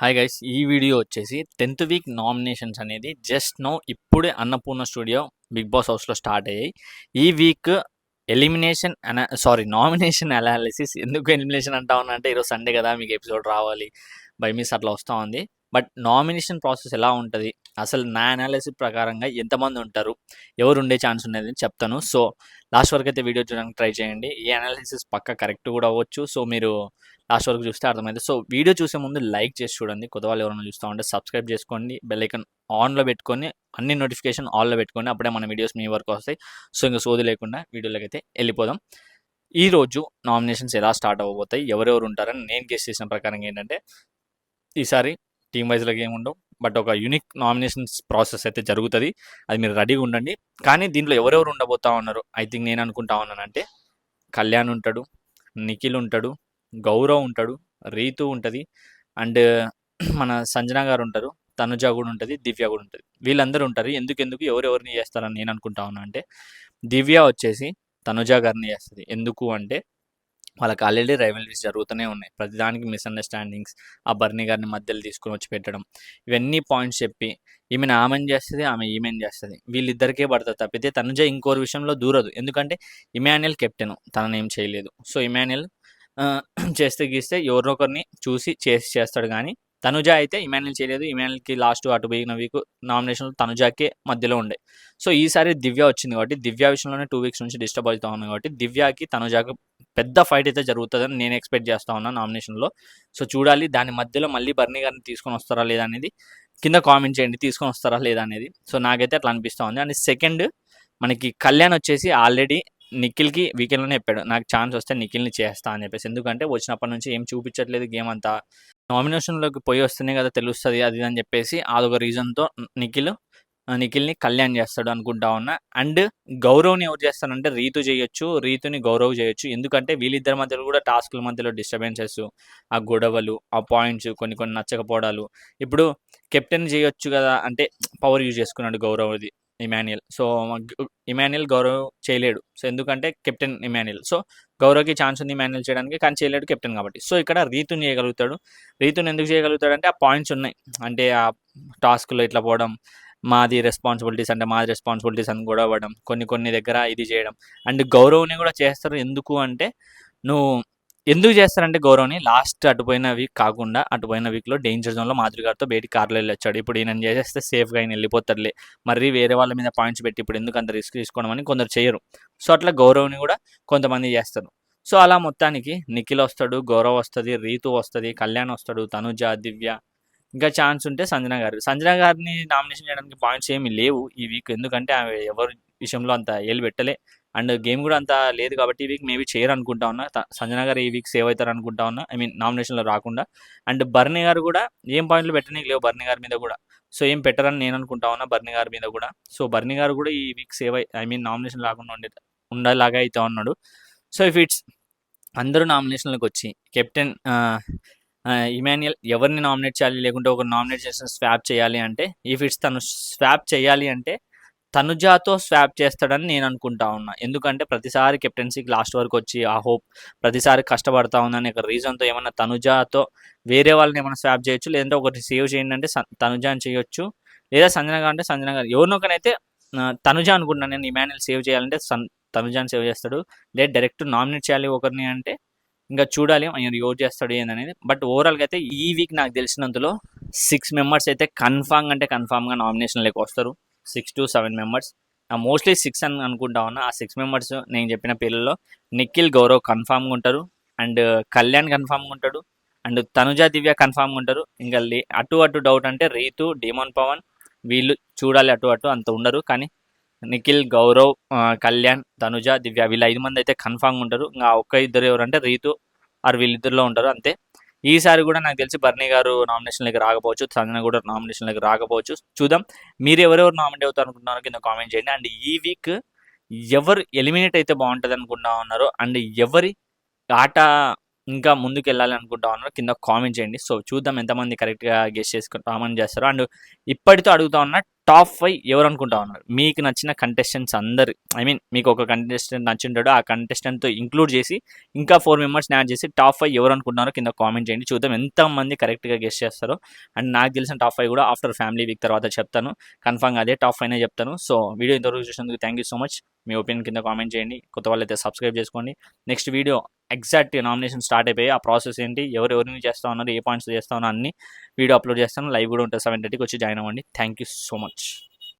Hi guys ఈ video వచ్చేసి tenth week nominations అనేది జస్ట్ నో ఇప్పుడే అన్నపూర్ణ స్టూడియో బిగ్ బాస్ హౌస్లో స్టార్ట్ అయ్యాయి. ఈ వీక్ ఎలిమినేషన్ అనా సారీ నామినేషన్ అనాలిసిస్ ఎందుకు ఎలిమినేషన్ అంటా ఉన్నా అంటే ఈరోజు సండే కదా మీకు ఎపిసోడ్ రావాలి. బై మిస్ అట్లా వస్తూ ఉంది. బట్ నామినేషన్ ప్రాసెస్ ఎలా ఉంటుంది? అసలు నా అనాలిసిస్ ప్రకారంగా ఎంతమంది ఉంటారు? ఎవరు ఉండే ఛాన్స్ ఉన్నది అని చెప్తాను. సో లాస్ట్ వరకు అయితే వీడియో చూడడానికి ట్రై చేయండి. ఈ అనాలిసిస్ పక్క కరెక్ట్ కూడా అవ్వచ్చు. సో మీరు లాస్ట్ వరకు చూస్తే అర్థమైంది సో వీడియో చూసే ముందు లైక్ చేసి చూడండి. కొత్త వాళ్ళు ఎవరైనా చూస్తూ ఉంటే సబ్స్క్రైబ్ చేసుకోండి. బెల్ ఐకన్ ఆన్లో పెట్టుకొని అన్ని నోటిఫికేషన్ ఆన్లో పెట్టుకొని అప్పుడే మన వీడియోస్ మీ వరకు వస్తాయి. సో ఇంకా సోది లేకుండా వీడియోలోకి అయితే వెళ్ళిపోదాం ఈరోజు నామినేషన్స్ ఎలా స్టార్ట్ అవ్వబోతాయి? ఎవరెవరు ఉంటారని నేను గెస్ చేసిన ప్రకారం ఏంటంటే ఈసారి టీమ్ వైజ్లోకి ఏమి ఉండవు. బట్ ఒక యూనిక్ నామినేషన్స్ ప్రాసెస్ అయితే జరుగుతుంది. అది మీరు రెడీగా ఉండండి. కానీ దీంట్లో ఎవరెవరు ఉండబోతా ఉన్నారు? ఐ థింక్ నేను అనుకుంటా ఉన్నానంటే కళ్యాణ్ ఉంటాడు నిఖిల్ ఉంటాడు గౌరవ్ ఉంటాడు రీతు ఉంటుంది. అండ్ మన సంజన గారు ఉంటారు తనుజ కూడా ఉంటుంది దివ్య కూడా ఉంటుంది. వీళ్ళందరూ ఉంటారు. ఎందుకెందుకు ఎవరెవరిని చేస్తారని నేను అనుకుంటా ఉన్నా అంటే దివ్య వచ్చేసి తనుజ గారిని చేస్తుంది. ఎందుకు అంటే వాళ్ళకి ఆల్రెడీ రైవలరీస్ జరుగుతూనే ఉన్నాయి. ప్రతిదానికి మిస్అండర్స్టాండింగ్స్ ఆ బర్నీ గారిని మధ్యలో తీసుకొని వచ్చి పెట్టడం ఇవన్నీ పాయింట్స్ చెప్పి ఈమెను ఆమెన్ చేస్తుంది ఆమె ఈమెన్ చేస్తుంది. వీళ్ళిద్దరికే పడుతుంది తప్పితే తనుజ ఇంకోరి విషయంలో దూరదు. ఎందుకంటే ఇమాన్యుయల్ కెప్టెన్ తననేం ఏం చేయలేదు. సో ఇమాన్యుయల్ చేస్తే గీస్తే ఎవరో ఒకరిని చూసి చేసి చేస్తాడు కానీ తనుజ అయితే ఇమాన్యుల్ చేయలేదు. ఇమాన్యుల్కి లాస్ట్ అటు పోయిన వీక్ నామినేషన్ తనుజాకే మధ్యలో ఉండే. సో ఈసారి దివ్య వచ్చింది కాబట్టి దివ్య విషయంలోనే టూ వీక్స్ నుంచి డిస్టర్బ్ అవుతా ఉన్నాం కాబట్టి దివ్యాకి తనుజాకి పెద్ద ఫైట్ అయితే జరుగుతుందని నేను ఎక్స్పెక్ట్ చేస్తా ఉన్నాను నామినేషన్లో సో చూడాలి దాని మధ్యలో మళ్ళీ బర్నీ గారిని తీసుకొని వస్తారా లేదా అనేది కింద కామెంట్ చేయండి తీసుకొని వస్తారా లేదా అనేది. సో నాకైతే అట్లా అనిపిస్తూ ఉంది. అండ్ సెకండ్ మనకి కళ్యాణ్ వచ్చేసి ఆల్రెడీ నిఖిల్కి వీకెండ్లోనే చెప్పాడు నాకు ఛాన్స్ వస్తే నిఖిల్ని చేస్తా అని చెప్పేసి. ఎందుకంటే వచ్చినప్పటి నుంచి ఏం చూపించట్లేదు గేమ్ అంతా. నామినేషన్లోకి పోయి వస్తేనే కదా తెలుస్తుంది అది అని చెప్పేసి. అదొక రీజన్తో నిఖిల్ నిఖిల్ని కళ్యాణ్ చేస్తాడు అనుకుంటా ఉన్నా. అండ్ గౌరవ్ని ఎవరు చేస్తానంటే రీతు చేయొచ్చు రీతుని గౌరవ్ చేయొచ్చు. ఎందుకంటే వీళ్ళిద్దరి మధ్యలో కూడా టాస్క్ల మధ్యలో డిస్టర్బెన్సెస్ ఆ గొడవలు ఆ పాయింట్స్ కొన్ని కొన్ని నచ్చకపోవడాలు. ఇప్పుడు కెప్టెన్ చేయొచ్చు కదా అంటే పవర్ యూజ్ చేసుకున్నాడు గౌరవ్ది ఇమాన్యుయల్. సో ఇమాన్యుయల్ గౌరవ్ చేయలేడు. సో ఎందుకంటే కెప్టెన్ ఇమాన్యుయల్. సో గౌరవ్కి ఛాన్స్ ఉంది ఇమాన్యుయల్ చేయడానికి కానీ చేయలేడు కెప్టెన్ కాబట్టి. సో ఇక్కడ రీతుని చేయగలుగుతాడు. రీతుని ఎందుకు చేయగలుగుతాడు అంటే ఆ పాయింట్స్ ఉన్నాయి. అంటే ఆ టాస్క్లో ఇట్లా పోవడం మాది రెస్పాన్సిబిలిటీస్ అంటే మాది రెస్పాన్సిబిలిటీస్ అని కూడా అవ్వడం కొన్ని కొన్ని దగ్గర ఇది చేయడం. అండ్ గౌరవ్ని కూడా చేస్తారు. ఎందుకు అంటే నువ్వు ఎందుకు చేస్తారంటే గౌరవ్ని లాస్ట్ అటుపోయిన వీక్ కాకుండా అటుపోయిన వీక్లో డేంజర్ జోన్లో మాధురి గారితో బయటికి కార్లో వెళ్ళొచ్చాడు. ఇప్పుడు ఈయన చేసేస్తే సేఫ్గా ఆయన వెళ్ళిపోతారులే మరి వేరే వాళ్ళ మీద పాయింట్స్ పెట్టి ఇప్పుడు ఎందుకు అంత రిస్క్ తీసుకోవడం అని కొందరు చేయరు. సో అట్లా గౌరవ్ని కూడా కొంతమంది చేస్తారు. సో అలా మొత్తానికి నిఖిల్ వస్తాడు గౌరవ్ వస్తుంది రీతు వస్తుంది కళ్యాణ్ వస్తాడు తనుజ దివ్య ఇంకా ఛాన్స్ ఉంటే సంజన గారు. సంజన గారిని నామినేషన్ చేయడానికి పాయింట్స్ ఏమి లేవు ఈ వీక్ ఎందుకంటే ఆమె ఎవరి విషయంలో అంత ఏలు పెట్టలే. అండ్ గేమ్ కూడా అంత లేదు కాబట్టి ఈ వీక్ మేబీ చేయరు అనుకుంటా ఉన్నా. సంజన గారు ఈ వీక్ సేవ్ అవుతారు అనుకుంటా ఉన్నా. ఐ మీన్ నామినేషన్లో రాకుండా. అండ్ బర్నీ గారు కూడా ఏం పాయింట్లు పెట్టనీకి లేవు బర్నీ గారి మీద కూడా. సో ఏం పెట్టరని నేను అనుకుంటా ఉన్నా బర్నీ గారి మీద కూడా. సో బర్నీ గారు కూడా ఈ వీక్ సేవ్ అయి ఐ మీన్ నామినేషన్ రాకుండా ఉండే ఉండేలాగా అయితే ఉన్నాడు. సో ఇఫ్ ఇట్స్ అందరూ నామినేషన్లకు వచ్చి కెప్టెన్ ఇమాన్యుయల్ ఎవరిని నామినేట్ చేయాలి? లేకుంటే ఒక నామినేట్ చేసిన స్వాప్ చేయాలి అంటే ఇఫ్ ఇట్స్ తను స్వాప్ చేయాలి అంటే తనుజాతో స్వాప్ చేస్తాడని నేను అనుకుంటా ఉన్నా. ఎందుకంటే ప్రతిసారి కెప్టెన్సీకి లాస్ట్ వరకు వచ్చి ఆ హోప్ ప్రతిసారి కష్టపడతా ఉందని ఒక రీజన్తో ఏమన్నా తనుజాతో వేరే వాళ్ళని ఏమైనా స్వాప్ చేయొచ్చు? లేదంటే ఒకటి సేవ్ చేయండి అంటే తనుజా తనుజాని చేయొచ్చు? లేదా సంజన గారు అంటే సంజన గారు. ఎవరినొకనైతే తనుజ అనుకుంటున్నాను నేను. ఇమాన్యుల్ సేవ్ చేయాలంటే సన్ తనుజాని సేవ్ చేస్తాడు. లేదు డైరెక్ట్ నామినేట్ చేయాలి ఒకరిని అంటే ఇంకా చూడాలి ఆయన యోజ్ చేస్తాడు ఏందనేది బట్ ఓవరాల్గా అయితే ఈ వీక్ నాకు తెలిసినంతలో సిక్స్ మెంబర్స్ అయితే కన్ఫామ్ అంటే కన్ఫామ్గా నామినేషన్లోకి వస్తారు. Six to seven members mostly six అని అనుకుంటా ఉన్నా. ఆ సిక్స్ మెంబర్స్ నేను చెప్పిన పేర్లలో నిఖిల్ గౌరవ్ కన్ఫామ్గా ఉంటారు. అండ్ uh, కళ్యాణ్ కన్ఫామ్గా ఉంటాడు. అండ్ తనుజ దివ్య కన్ఫామ్గా ఉంటారు. ఇంకా అటు అటు డౌట్ అంటే రీతు డీమోన్ పవన్ వీళ్ళు చూడాలి అటు అటు అంత ఉండరు. కానీ నిఖిల్ గౌరవ్ కళ్యాణ్ తనుజ దివ్య వీళ్ళ ఐదు మంది అయితే కన్ఫామ్గా ఉంటారు. ఇంకా ఒక్క ఇద్దరు ఎవరంటే రీతు ఆరు వీళ్ళిద్దరిలో ఉంటారు అంతే. ఈసారి కూడా నాకు తెలిసి బర్నీ గారు నామినేషన్లోకి రాకపోవచ్చు సంజన కూడా నామినేషన్లోకి రాకపోవచ్చు. చూద్దాం. మీరు ఎవరెవరు నామినేట్ అవుతారు అనుకుంటున్నారో కింద కామెంట్ చేయండి. అండ్ ఈ వీక్ ఎవరు ఎలిమినేట్ అయితే బాగుంటుంది అనుకుంటా ఉన్నారు అండ్ ఎవరి ఆట ఇంకా ముందుకు వెళ్ళాలి అనుకుంటా ఉన్నారు. కింద కామెంట్ చేయండి. సో చూద్దాం ఎంతమంది కరెక్ట్గా గెస్ట్ చేసుకుని కామెంట్ చేస్తారు. అండ్ ఇప్పటితో అడుగుతా ఉన్న టాప్ ఫైవ్ ఎవరు అనుకుంటా ఉన్నారు? మీకు నచ్చిన కంటెస్టెంట్స్ అందరు. ఐ మీన్ మీకు ఒక కంటెస్టెంట్ నచ్చింటాడు. ఆ కంటెస్టెంట్తో ఇంక్లూడ్ చేసి ఇంకా ఫోర్ మెంబర్స్ యాడ్ చేసి టాప్ ఫైవ్ ఎవరు అనుకుంటున్నారో కింద కామెంట్ చేయండి. చూద్దాం ఎంతమంది కరెక్ట్గా గెస్ట్ చేస్తారో. అండ్ నాకు తెలిసిన టాప్ ఫైవ్ కూడా ఆఫ్టర్ ఫ్యామిలీ వీక్ తర్వాత చెప్తాను. కన్ఫామ్గా అదే టాప్ ఫైవ్ చెప్తాను. సో వీడియో ఇంతవరకు చూసినందుకు థ్యాంక్ యూ సో మచ్ మీ ఒపీనియన్ కింద కామెంట్ చేయండి. కొత్త వాళ్ళైతే సబ్స్క్రైబ్ చేసుకోండి. Next video exact nomination start అయిపోయి ఆ ప్రాసెస్ ఏంటి ఎవరు ఎవరిని చేస్తా ఉన్నారు ఏ పాయింట్స్ చేస్తా ఉన్నారు అన్ని వీడియో అప్లోడ్ చేస్తాను. లైవ్ కూడా ఉంటుంది సెవెన్ థర్టీకి వచ్చి జాయిన్ అవ్వండి. Thank you so much.